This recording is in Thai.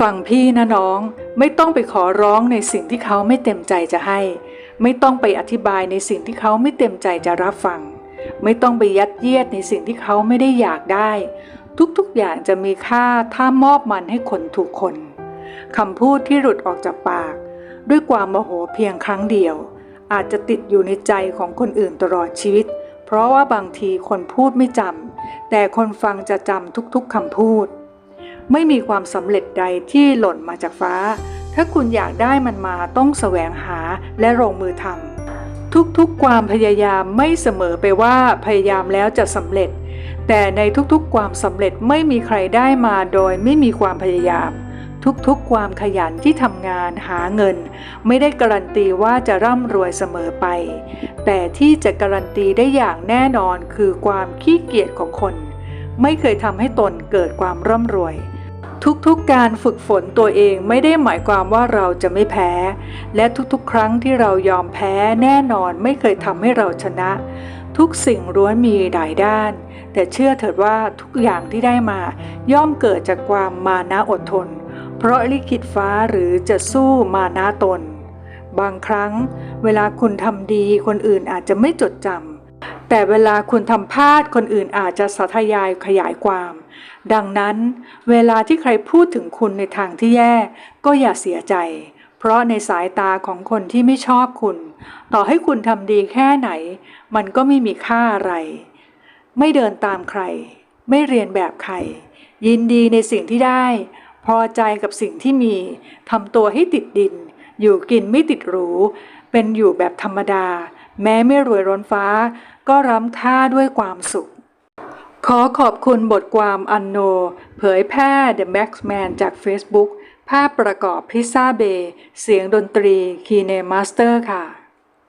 ฟังพี่นะน้อง ไม่ต้องไปขอร้องในสิ่งที่เขาไม่เต็มใจจะให้ ไม่ต้องไปอธิบายในสิ่งที่เขาไม่เต็มใจจะรับฟัง ไม่ต้องไปยัดเยียดในสิ่งที่เขาไม่ได้อยากได้ ทุกๆอย่างจะมีค่าถ้ามอบมันให้คนถูกคนคำพูดที่หลุดออกจากปาก ด้วยความโมโหเพียงครั้งเดียว อาจจะติดอยู่ในใจของคนอื่นตลอดชีวิต เพราะว่าบางทีคนพูดไม่จำแต่คนฟังจะจำทุกๆคำพูด ไม่มีความสำเร็จใดที่หล่นมาจากฟ้า ถ้าคุณอยากได้มันมาต้องแสวงหาและลงมือทำทุกๆความพยายามไม่เสมอไปว่าพยายามแล้วจะสำเร็จ แต่ในทุกๆความสำเร็จไม่มีใครได้มาโดยไม่มีความพยายาม ทุกๆความขยันที่ทำงานหาเงิน ไม่ได้การันตีว่าจะร่ำรวยเสมอไป แต่ที่จะการันตีได้อย่างแน่นอนคือความขี้เกียจของคน ไม่เคยทำให้ตนเกิดความร่ำรวย ทุกๆการฝึกฝนตัวเองไม่ได้หมายความว่าเราจะไม่แพ้ และทุกๆ ครั้งที่เรายอมแพ้แน่นอนไม่เคยทำให้เราชนะ ทุกสิ่งล้วนมีหลายด้าน แต่เชื่อเถิดว่าทุกอย่างที่ได้มา ย่อมเกิดจากความมานะอดทน เพราะลิขิตฟ้าหรือจะสู้มานะตน บางครั้ง เวลาคุณทำดีคนอื่นอาจจะไม่จดจำ แต่เวลาคุณทำพลาดคนอื่นอาจจะสาธยายขยายความ ดังนั้น เวลาที่ใครพูดถึงคุณในทางที่แย่ ก็อย่าเสียใจ เพราะในสายตาของคนที่ไม่ชอบคุณ ต่อให้คุณทำดีแค่ไหน มันก็ไม่มีค่าอะไร ไม่เดินตามใคร ไม่เรียนแบบใคร ยินดีในสิ่งที่ได้ พอใจกับสิ่งที่มีทำตัวให้ติดดิน อยู่กินไม่ติดหรู เป็นอยู่แบบธรรมดา แม้ไม่รวยร้นฟ้า ก็ร้ำค่าด้วยความสุข ขอขอบคุณบทความอันโน เผยแพร่ The Maxman จาก Facebook ภาพประกอบพิซซ่าเบย์เสียงดนตรีคีเนมาสเตอร์ค่ะ